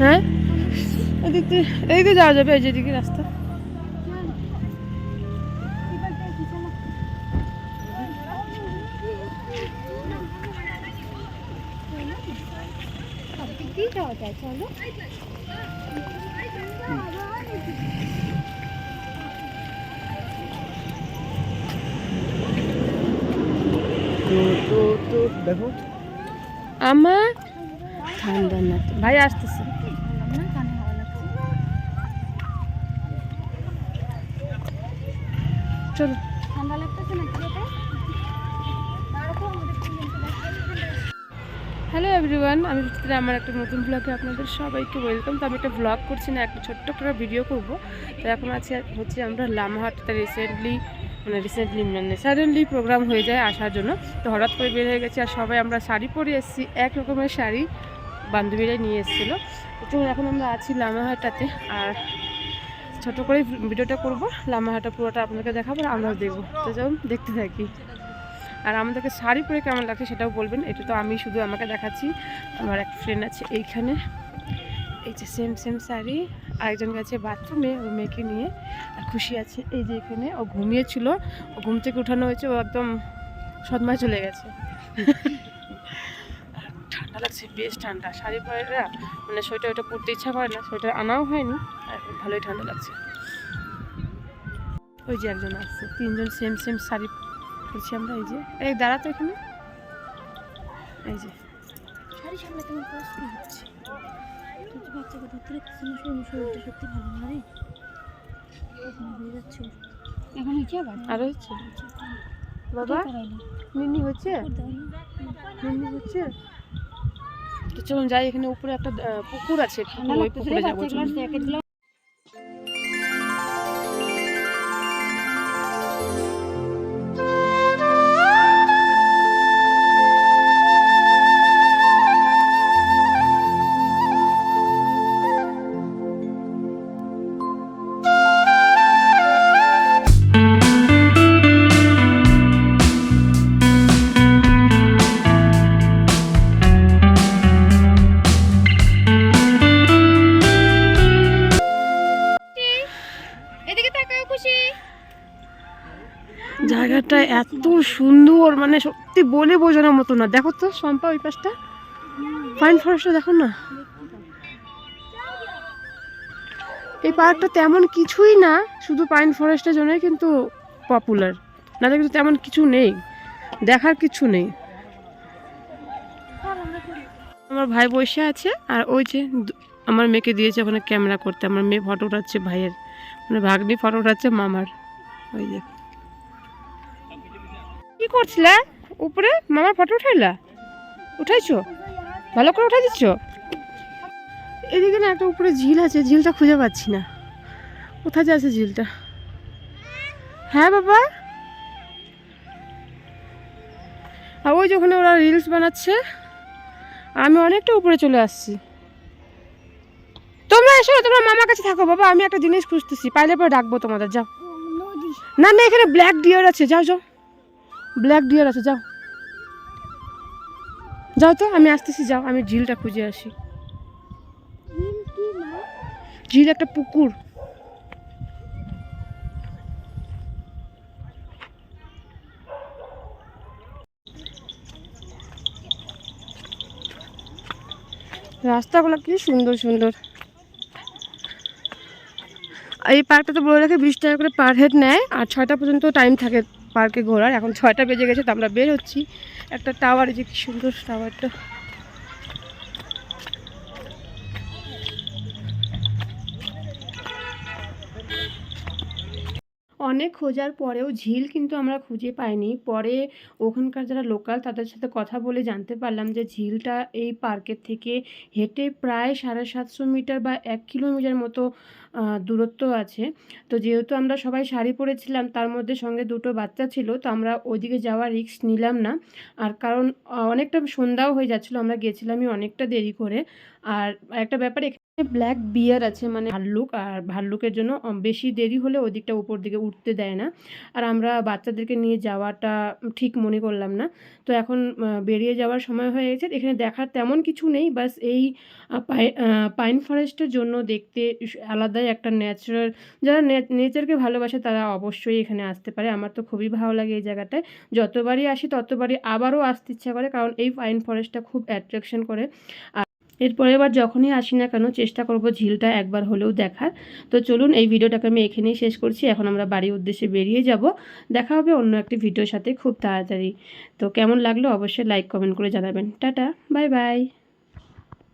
হ্যাঁ? এদিক দিয়ে এদিক যাওয়া যাবে এই যেদিকে রাস্তা। চলো দেখো। আমার? ঠান্ডা না ভাই আসতেছে। চলো। ঠান্ডা লাগতেছে না হ্যালো এভরিওয়ান আমি রুচিতা আমার একটা নতুন ব্লগে আপনাদের সবাইকে ওয়েলকাম তো আমি একটা ব্লগ করছি না একটা ছোট্ট করে ভিডিও করব। তো এখন আছে হচ্ছে আমরা লামাহাটতে রিসেন্টলি মানে রিসেন্টলি মানে সাডেনলি প্রোগ্রাম হয়ে যায় আসার জন্য। তো হঠাৎ করে বের হয়ে গেছি আর সবাই আমরা শাড়ি পরে এসেছি এক রকমের শাড়ি বান্ধবীরাই নিয়ে এসেছিল। তো এখন আমরা আছি লামাহাটাতে আর ছোট করে ভিডিওটা করব লামাহাটা পুরোটা আপনাকে দেখাবো, আর আমরাও দেখব। তো যেমন দেখতে থাকি। আর আমাদেরকে শাড়ি পরে কেমন লাগছে সেটাও বলবেন, এটা তো আমি শুধু আমাকে দেখাচ্ছি। আমার এক ফ্রেন্ড আছে এইখানে। এই যে সেম সেম শাড়ি, আরেকজন গেছে বাথরুমে ও মেয়েকে নিয়ে, আর খুশি আছে। এই যে এখানে, ও ঘুমিয়েছিল, ও ঘুম থেকে উঠানো হয়েছে, ও একদম সদমায় চলে গেছে। ঠান্ডা লাগছে, বেশ ঠান্ডা। শাড়ি পরে মানে সোয়েটার ওটা পরতে ইচ্ছা করে না, সোয়েটার আনাও হয়নি। ভালোই ঠান্ডা লাগছে। ওই যে একজন আসছে তিনজন সেম সেম শাড়ি পরছি আমরা এই যে। এই দাঁড়াতো এখানে। এই যে। শাড়ি সামনে তোমার কষ্ট হচ্ছে তুই তো এখন আরও হচ্ছে? বাবা হচ্ছে? হচ্ছে? তো চলুন যাই এখানে উপরে একটা পুকুর আছে ঠান্ডা ওই পুকুরে যাব জায়গাটা এত সুন্দর মানে সত্যি বলে বোঝানোর মতো না। দেখো তো শম্পা ওই পাশটা। ফাইন ফরেস্টটা দেখো না। এই পার্কটা তেমন কিছুই না, শুধু পাইন ফরেস্টের জন্যই কিন্তু পপুলার না কিন্তু তেমন কিছু নেই, দেখার কিছু নেই। আমার ভাই বসে আছে, আর ওই যে আমার মেয়েকে দিয়েছে ওখানে ক্যামেরা করতে। আমার মেয়ে ফটো উঠাচ্ছে ভাইয়ের। মানে ভাগ্নি ফটো উঠাচ্ছে মামার ওই যে। কি করছিলা? উপরে? মামার ফটো উঠাইলা? উঠাইছো? ভালো করে উঠাই দিচ্ছ? এদিকে না একটা উপরে ঝিল আছে ঝিলটা খুঁজে পাচ্ছি না। কোথায় যে আছে ঝিলটা? হ্যাঁ বাবা। আর ওই যে ওখানে ওরা রিলস বানাচ্ছে আমি অনেকটা উপরে চলে আসছি। এসো তোমরা মামার কাছে থাকো বাবা আমি একটা জিনিস খুঁজতেছি। পাইলে পরে ডাকবো তোমাদের যাও। না না এখানে ব্ল্যাক ডিয়ার আছে যাও যাও। ব্ল্যাক ডিয়ার আছে যাও। যাও তো আমি আসতেছি যাও আমি ঝিলটা খুঁজে আসি। ঝিল একটা পুকুর। রাস্তাগুলো কি সুন্দর সুন্দর। এই পার্কটা তো বলে রাখে বিশ টাকা করে পার হেড নেয়। আর ছয়টা পর্যন্ত টাইম থাকে পার্কে ঘোরার। এখন ছয়টা বেজে গেছে, তো আমরা বের হচ্ছি। একটা টাওয়ার যে কি সুন্দর টাওয়ারটা অনেক খোঁজার পরেও ঝিল কিন্তু আমরা খুঁজে পাইনি। পরে ওখানকার যারা লোকাল তাদের সাথে কথা বলে জানতে পারলাম যে ঝিলটা এই পার্কের থেকে হেঁটে প্রায় সাড়ে সাতশো মিটার বা এক কিলোমিটার মতো দূরত্ব আছে। তো যেহেতু আমরা সবাই শাড়ি পরেছিলাম, তার মধ্যে সঙ্গে দুটো বাচ্চা ছিল, তো আমরা ওইদিকে যাওয়ার রিস্ক নিলাম না। আর কারণ অনেকটা সন্ধ্যাও হয়ে যাচ্ছিল, আমরা গেছিলামই অনেকটা দেরি করে। আর একটা ব্যাপার ব্ল্যাক বিয়ার আছে মানে ভাল্লুক, আর ভাল্লুকের জন্য বেশি দেরি হলে ওদিকটা উপর দিকে উঠতে দেয় না। আর আমরা বাচ্চাদেরকে নিয়ে যাওয়াটা ঠিক মনে করলাম না। তো এখন বেরিয়ে যাওয়ার সময় হয়ে গেছে। এখানে দেখার তেমন কিছু নেই, বাস এই পাই- পাইন ফরেস্টের জন্য দেখতে আলাদাই একটা ন্যাচারাল যারা নেচারকে ভালোবাসে তারা অবশ্যই এখানে আসতে পারে। আমার তো খুবই ভালো লাগে এই জায়গাটায়। যতবারই আসি, ততবারই আবারও আসতে ইচ্ছা করে, কারণ এই পাইন ফরেস্টটা খুব অ্যাট্রাকশন করে। আর এরপরে এবার যখনই আসি না কেন, চেষ্টা করব ঝিলটা একবার হলেও দেখার। তো চলুন, এই ভিডিওটাকে আমি এখানেই শেষ করছি। এখন আমরা বাড়ির উদ্দেশ্যে বেরিয়ে যাব। দেখা হবে অন্য একটি ভিডিওর সাথে খুব তাড়াতাড়ি। তো কেমন লাগল অবশ্যই লাইক কমেন্ট করে জানাবেন। Tata bye bye